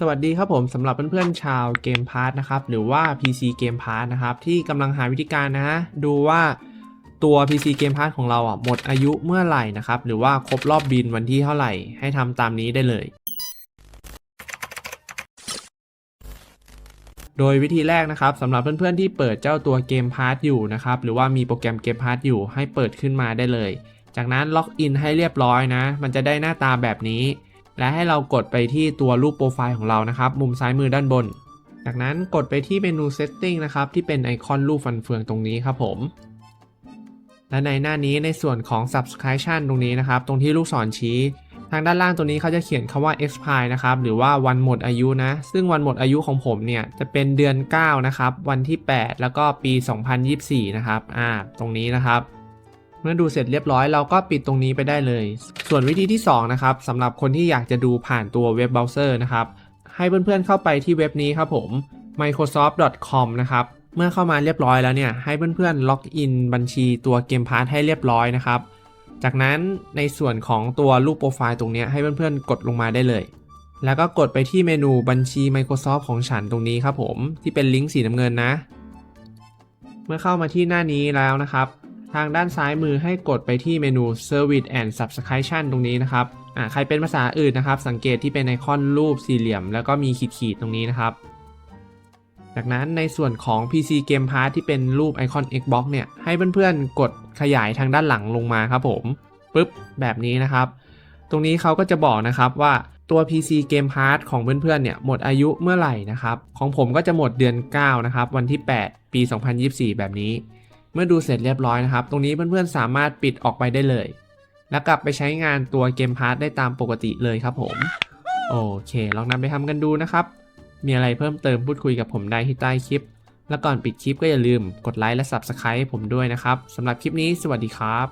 สวัสดีครับผมสำหรับเพื่อนๆชาวเกมพาร์ทนะครับหรือว่า PC เกมพาร์ทนะครับที่กำลังหาวิธีการนะฮะดูว่าตัว PC เกมพาร์ทของเราอะหมดอายุเมื่อไหร่นะครับหรือว่าครบรอบบินวันที่เท่าไหร่ให้ทำตามนี้ได้เลย โดยวิธีแรกนะครับสำหรับเพื่อนๆที่เปิดเจ้าตัวเกมพาร์ทอยู่นะครับหรือว่ามีโปรแกรมเกมพาร์ทอยู่ให้เปิดขึ้นมาได้เลย จากนั้นล็อกอินให้เรียบร้อยนะ มันจะได้หน้าตาแบบนี้ และให้เรากดไปที่ตัวรูปโปรไฟล์ของเรานะครับ มุมซ้ายมือด้านบน จากนั้นกดไปที่เมนู Setting นะครับที่เป็นไอคอนรูปฟันเฟืองตรงนี้ครับผม และในหน้านี้ในส่วนของ Subscription ตรงนี้นะครับ ตรงที่ลูกศรชี้ ทางด้านล่างตรงนี้เขาจะเขียนคำว่า expire นะครับ หรือว่าวันหมดอายุนะ ซึ่งวันหมดอายุของผมเนี่ยจะเป็นเดือน 9 นะครับ วันที่ 8 แล้วก็ปี 2024 นะครับ อ่า ตรงนี้นะครับ เมื่อดูเสร็จเรียบร้อยเราก็ปิดตรงนี้ไปได้เลย ส่วนวิธีที่2นะครับสำหรับคนที่อยากจะดูผ่านตัวเว็บเบราว์เซอร์นะครับให้เพื่อนๆเข้าไปที่เว็บนี้ครับผม microsoft.com นะครับเมื่อเข้ามาเรียบร้อยแล้วเนี่ยให้เพื่อนๆล็อกอินบัญชีตัวเกมพาร์ทให้เรียบร้อยนะครับจากนั้นในส่วนของตัวรูปโปรไฟล์ตรงนี้ให้เพื่อนๆกดลงมาได้เลย แล้วก็กดไปที่เมนูบัญชี Microsoft ของฉันตรงนี้ครับผมที่เป็นลิงก์สีน้ำเงินนะ เมื่อเข้ามาที่หน้านี้แล้วนะครับ ทางด้านซ้ายมือให้กดไปที่เมนู Service and Subscription ตรงนี้นะครับอ่าใครเป็นภาษาอื่นนะครับ สังเกตที่เป็นไอคอนรูปสี่เหลี่ยม แล้วก็มีขีดๆตรงนี้นะครับ จากนั้นในส่วนของ PC Game Pass ที่เป็นรูปไอคอน Xbox เนี่ย ให้เพื่อนๆ กดขยายทางด้านหลังลงมาครับผมปึ๊บแบบนี้นะครับ ตรงนี้เขาก็จะบอกนะครับว่าตัว PC Game Pass ของเพื่อนๆ เนี่ยหมดอายุเมื่อไหร่นะครับ ของผมก็จะหมดเดือน 9 นะครับ วันที่ 8 ปี 2024 แบบนี้ เมื่อดูเสร็จเรียบร้อยนะครับ ตรงนี้เพื่อนๆสามารถปิดออกไปได้เลย แล้วกลับไปใช้งานตัวเกมพาร์ทได้ตามปกติเลยครับผม โอเค ลองนำไปทำกันดูนะครับ มีอะไรเพิ่มเติมพูดคุยกับผมได้ที่ใต้คลิป แล้วก่อนปิดคลิปก็อย่าลืมกดไลค์และ Subscribe ให้ผมด้วยนะครับสำหรับคลิปนี้สวัสดีครับ